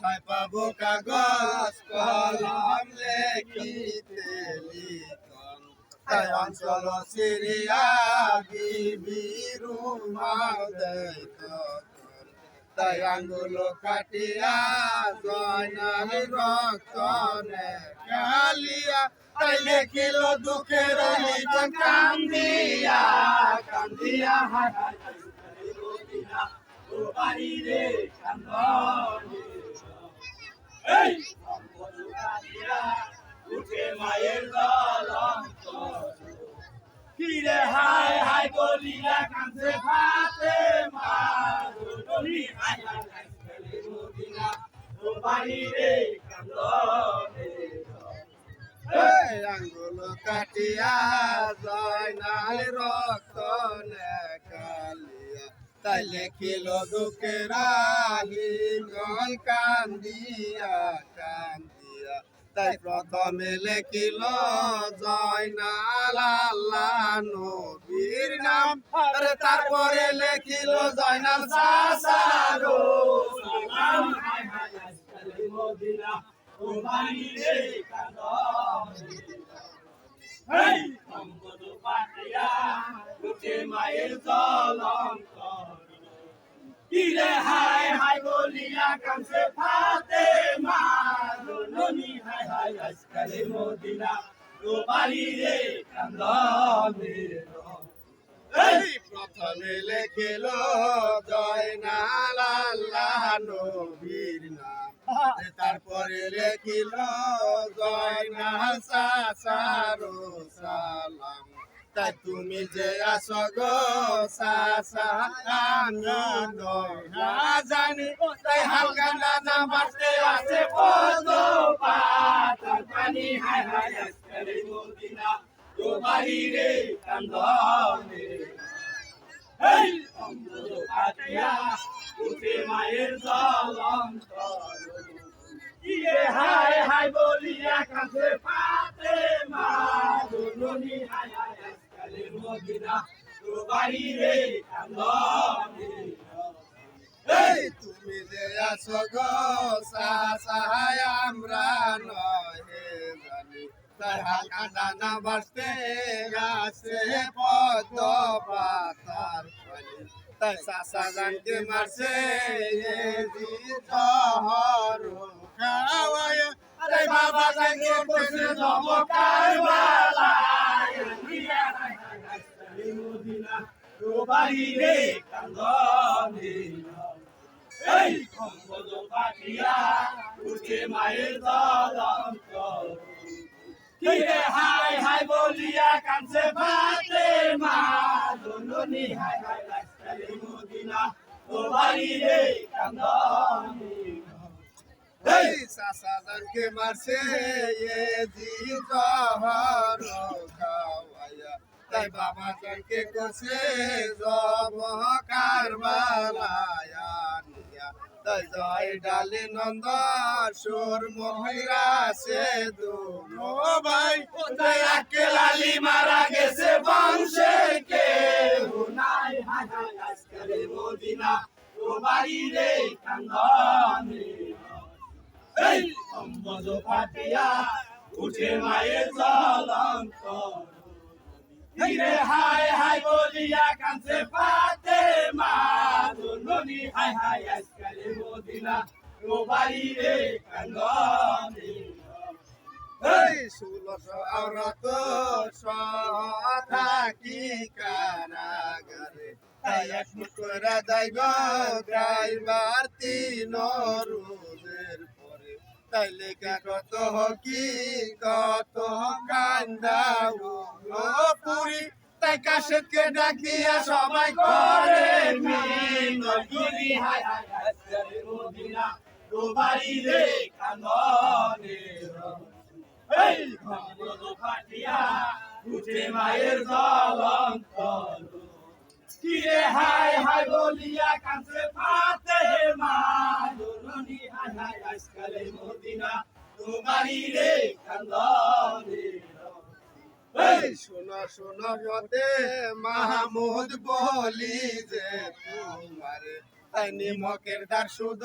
কোথায় পাবো কাগজ? কলম লেখিতে লিখন। তাই অঞ্চল সিরিয়া বিবিরু মাও দেয় তখন তাই আঙ্গুল কাটিয়া জয়নাল রক্তনে কালিয়া। তাই লেখিল দুঃখের কান্দিয়া কান্দিয়া হায় রে কান্দনে এই কম্বল পাতিয়া উঠে মায়ের কিরে হায় হায় গলিয়া কাঁদছে ফাতে মা। দুননি হায় কাটিয়া জয়নাল রক্ত কালিয়া তাই লেখিল দুঃখের হিঙ্গল কান্দিয়া কান্দিয়া। তাই প্রথমে লেখিল জয়নাল আল্লাহ নবীর নাম। আরে তারপরে লেখিল জয়নাল সাসারো মদিনা ও মায়ের জ্বলন্ত কিরে হায় হায় বলিয়া কাঁদছে ফাতে মা জননী হায় হায় আজকালে মদিনা। বাড়ি রে কান্দনে এই প্রথমে লেখিল জয়নাল আল্লাহ নবীর নাম। তারপরে লেখিল জয়নাল সাসারো সালাম। তাই তুমি যে আসো গো সাসা আমি না জানি। তাই হালকা না বাঁচতে আছে পদ পাতার পানি উঠে মায়ের জ্বলন্ত কিরে হায় বলিয়া কাছে পাতে মা দুননি হায় এই তুমি যে আছো গো সাহায় আমরা নহে জানি। তার হালকা ডানা বাঁচতে গাছে পদ্ম পাতার ফলে তাই সাসা জানকে মারছে খাওয়ায়। তাই বাবা জানকে বসে জমকার কারবালায় দিয়া হায় হায় আজকালে মদিনা ও কান্দনে। এই কম্বল পাতিয়া, উঠে মায়ের জ্বলন্ত কিরে বলিয়া কাঁদছে বাতে মা। জননী আজকালে মদিনা, ও বাড়ি কান্দনে। এই সাসা মারছে, এ তাই বাবা জানকে করছে জব কারবালায়া তাই জয় ডালে নন্দ সুর মহিরা সে দুনো ভাই। তাই আকে লালি মারা গেছে বংশে কে নাই। হায় আজকালে মদিনা, ও রে কান্দনে। এই অম্বজ পাতিয়া উঠে মায়ের জ্বলন্ত হিরে হায় হায় বলিয়া কাঁদছে পাতে মা হায় হায় আজকালে মদিনা। বাড়ি রে কান্দনে। এই ষোলশ আওরাত থাকি কারাগারে তাই এক মুখরা যাইব ড্রাইভার তিন রোদের পরে। তাই লেখা কত হকি কত কান্দাও পুরি, তাই কাশেতকে ডাকিয়া সবাই করে মিনতি হায় হায় মদিনা রে কান্দনে এই ভঙ্গল ফাটিয়া উঠে মায়ের জ্বলন্ত কিরে হাই হাই বলিয়া কাছে পাতে মা হাই হাই আজকালে মদিনা তোমারি রে কান্দনে শোনো শোনো গতে মাহমুদ বলি যে তোমার। তাই নিমকের দার সুদ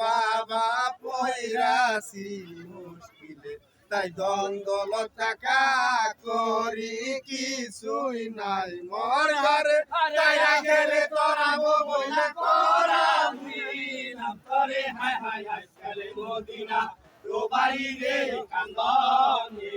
বাবা পয়রাসি মুশকিলে। তাই দ্বন্দ্বল টাকা করি কিছুই নাই মর ঘরে। তাই রাখেলে তোরা বইলা করা নাম করে হাই হাই আজকালে মদিনা। তোমারি রে কান্দনে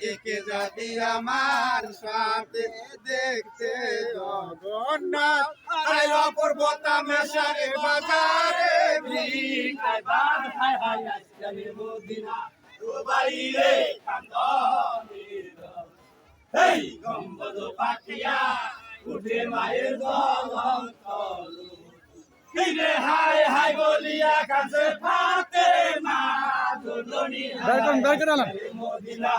কে কে যাবি আমার সাথে দেখতে জগন্নাথ। আরে অপূর্বতা মেশারে বাজারে হাই বাদ হাই হাই আজকালে মদিনা তোমারি রে কান্দনে গম্বদ পাঠিয়া উঠে মায়ের কিরে হাই হাই বলিয়া কাছে ফাতে মা দুলনি। মদিনা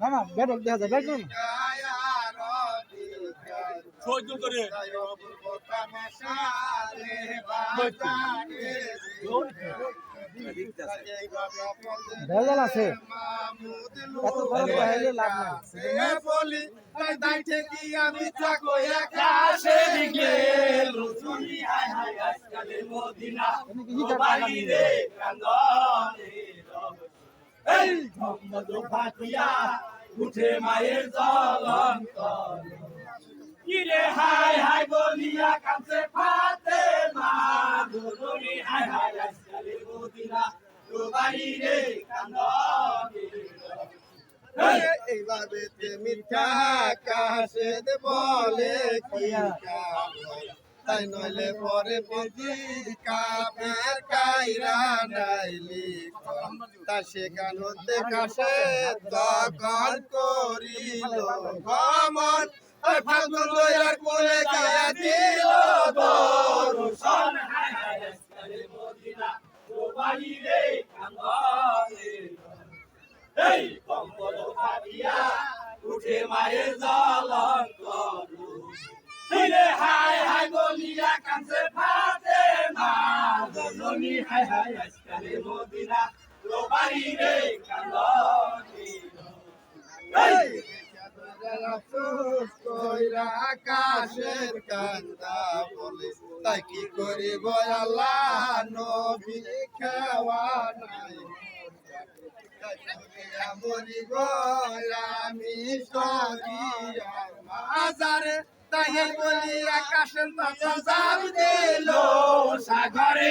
মামা বের হোক, দেখা যায় বের করুন সহ্য করে। ভেজাল আছে। কি আমি থাকো কাছে দিকে লুচুনি হাই হাই আজকালে মদিনা তোমারি রে কান্দনে এই উঠে মায়ের জ্বলন্ত কিরে হাই হাই বলিয়া কাছে ফাতে মা দুলুনি হাই হাই এইভাবে মিথ্যা বলে কি তাই নইলে পরে বুঝি কাপের কাইরা নাইলি তা সেখান হতে কাশে দখল করিল ভ্রমণ ওই ফাল্গুন লইয়ার কোলে গায়া দিল দর্শন হায় হায় আজকালে মদিনা তোমারি রে কান্দনে এই কম্বল ফাটিয়া উঠে মায়ের জ্বলন্ত রে হায় হায় বলিয়া কাছে ফাতে মা জননী হায় হায় আজকালে মদিনা তোমারি রে কান্দনে এই আফসোস আকাশের কান্দা বলে। তাই কি করিব আল্লাহ? নবী খাওয়া নাই। মরিব আমি মাজারে তাই বলি আকাশের তখন যাব দিল। সাগরে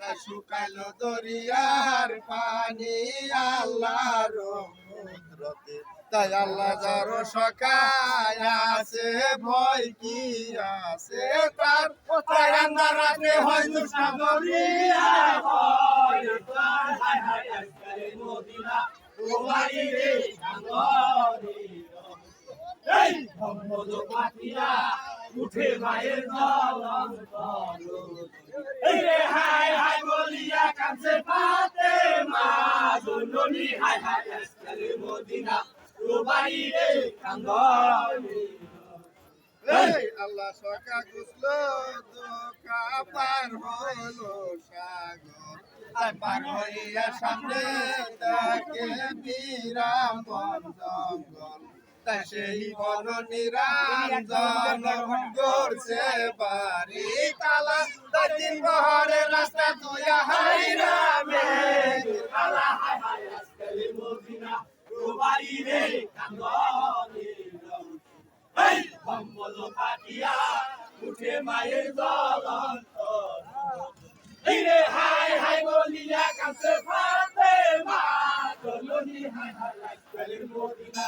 তা শুকাইল দরিয়ার পানি আল্লাহর সমুদ্রতে তাই আল্লাহ যার সকায় আছে, ভয় কি আছে তার? তাই আন্দার রাতে হয় দুষ্টাদরিয়া হায় হায় হায়, আজকালে রে এই উঠে মায়ের এই রে হায় হায় বলিয়া কাছে পাতে মা হায় আজকালে মদিনা তোমারি রে কান্দনে আল্লাহ সকা গুছলো দুকা পার হলো সাগর তাই পার হইয়া সামনে তাকে বিরাম জঙ্গল সেই বন নিরঞ্জন করছে বাড়ি তালা। তাই তিন পাহাড়ে রাস্তা আলা আজকালের মদিনা। রোবারি রে কান্দনে এই সম্বল কাটিয়া উঠে মায়ের জ্বলন্ত এই রে হায় হায় বলিয়া কাছে ফাতে মা। চলনি হায় হায় আজকালের মদিনা।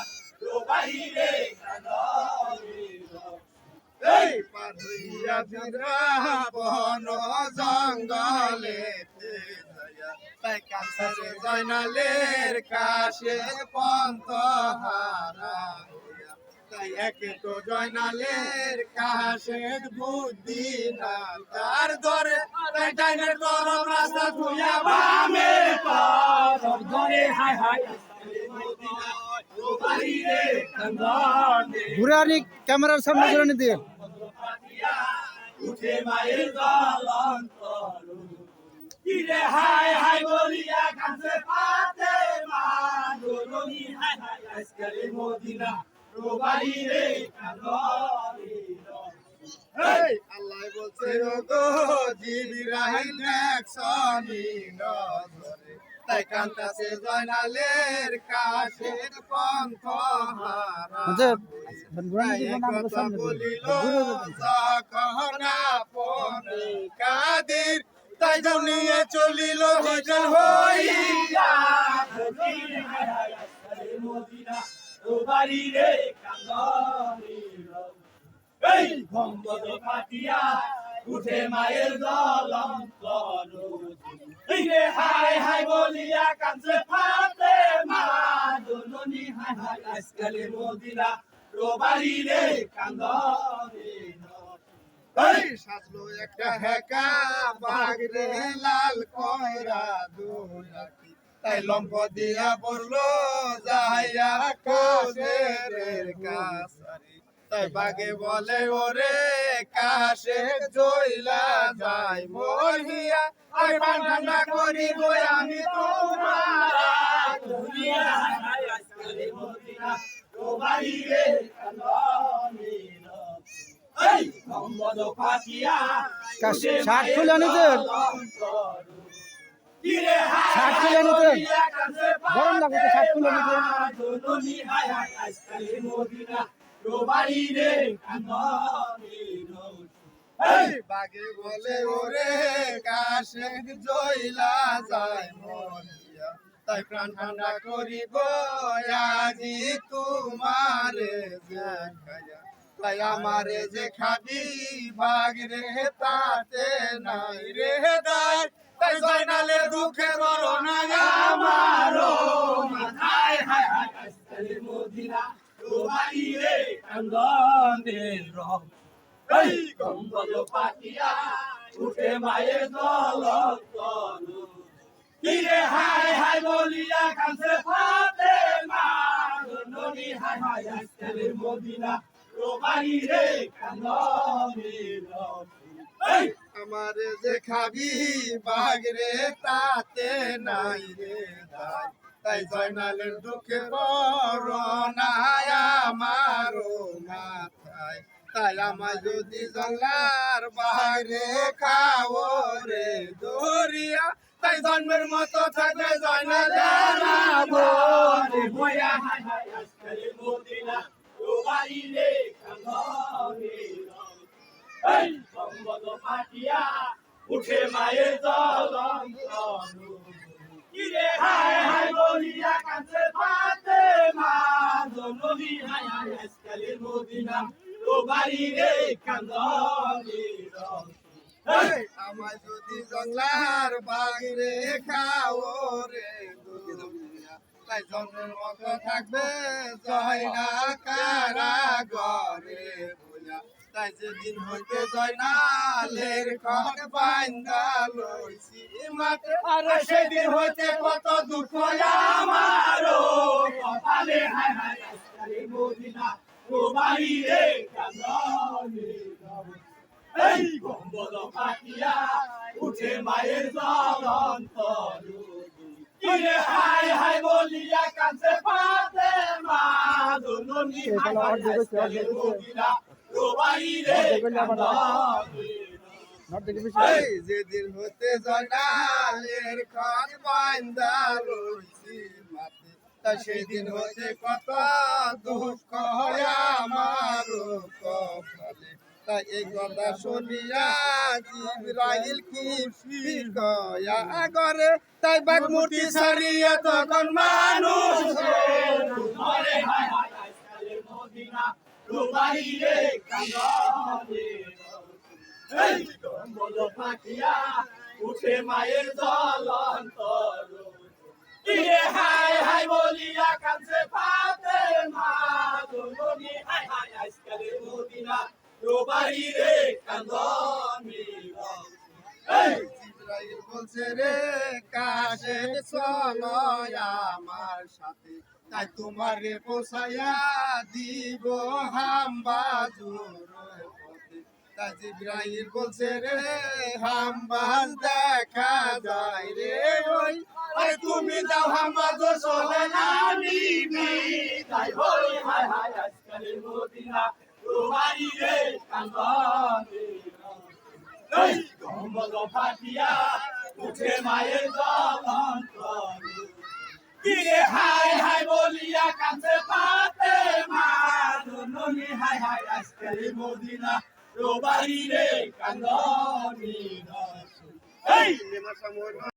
জয়নালের কাছে পন্ত হারা। তাই একে তো জয়নালের কাছে বুদ্ধি না, তার ধরে তাই ডাইনের গরম রাস্তা তুইয়া বামে পার ধরে, হায় হায় আজকালের মদিনা রোবারি রে কান্দনে ঘুরে আনি ক্যামেরার সামনে ঘুরে আনি দিয়ে উঠে মায়ের জ্বলন্ত কিরে। হায় হায় বলিয়া কাছে পাতে মা। দোলনি হায় হায় আজকালে মদিনা রোবারি রে কান্দনি এই! আল্লাহ বলছে জিবিরাহিল নজরে তাই কান্তাছে জয়নালের কাশের পন্থ হারা। আচ্ছা বলিল আপনি কাদির তাই জনিয়ে চলিল হজল হইয়া। রে এই ফাটিয়া উঠে মায়ের এই রে হায় হায় বলিয়া কাছে ফাতে মা জননী হাই হাই আজকালে মদিনা রোবারি রে কান্দনি এই সাজলো একটা হেকা বাঘ রে, লাল কয়রা দুলাকি। তাই লম্প দিয়া পড়ল যাইয়া কাশের কাছারি তাই বাগে বলে ওরে কাশে জইলা যাই মহিয়া আই ঠান্ডা করি গই আমি তোমার দুনিয়া। হায় আজকালে মদিনা রে এই কাশ- শার্ট খুলে শার্ট খুলে কাছে গরম লাগে তো শার্ট খুলে নিতেন। রে বাগে বলে ওরে কাশে জইলা যায় মরিয়া। তাই প্রাণ ঠান্ডা করিব আজি তোমারে দেখায়া তাই আমারে যে খাবি বাগ রে তাতে নাই রে দাই তাই জয়নালের দুঃখে বড় না আমারও হায় হায় হায়। মদিনা রোবারি রে কান্দনি এই কম্বল পাতিয়া উঠে মায়ের দলত কিরে হায় হায় বলিয়া কাছে ফাতে মা ননি হায় হায় আজকালের মদিনা। রোবারি রে কান্দনি এই আমারে যে খাবি বাঘ রে তাতে নাই রে দাই তাই জয়নালের দুঃখে বড় নাই মাথায়। তাই আমায় যদি জঙ্গলার বাইরে খাও রে দরিয়া, তাই জন্মের মতো থাকবে জয়নাল জানাব বয়া আজকালের মদিনা রোবারি রে এই সম্বদ পাটিয়া উঠে মায়ের জলন্ত কিরে হায় হায় বলিয়া কাছে পাতে মা জননী হায় হায় আজকালের মদিনা। জন্মের মতো থাকবে জয় না কারা বইয়া তাই যেদিন হইতে জয় না। বাইন্দা লইছি মাঠে। আরে সেদিন হইতে কত দুঃখ আমারও। কপালে হায় হায় আজকালের মদিনা। রোবারি রে কান্দনি এই গম্বল পাতিয়া, উঠে মায়ের জ্বলন্ত কিরে হাই বলিয়া কাছে পাতে মা। দুননি যেদিন হতে জয়নালের খান বাইন্দা রইছি মাতে তা সেদিন হতে কত দুঃখ হয় আমার কপালে। তাই এই কথা শুনিয়া জিব্রাইল খুশি কয়া করে তাই বাগমুটি ছাড়িয়া তখন মানুষ গম্বল পাতিয়া উঠে মায়ের জ্বলন্ত কিরে হাই হাই বলিয়া কাছে পাতে মা। দুননি হাই হাই আজকালের রে এই বলছে রে কাশে চলো আমার সাথে। তাই তোমারে পোষাইয়া দিব হাম্বা জোর পথে তাই জিব্রাইল বলছে রে হাম্বাজ দেখা যায় রে ওই। আরে তুমি যাও হামাদ চলে না নিবি। তাই হই হাই হাই আজকালের মদিনা তোমারই রে কান্দনি। এই গম্বল ফাটিয়া উঠে মায়ের জ্বলন্ত কিরে হাই হাই বলিয়া কাছে পাতে মা দুননি হাই হাই আজকালের মদিনা। রোবারি রে কান্দনি এই!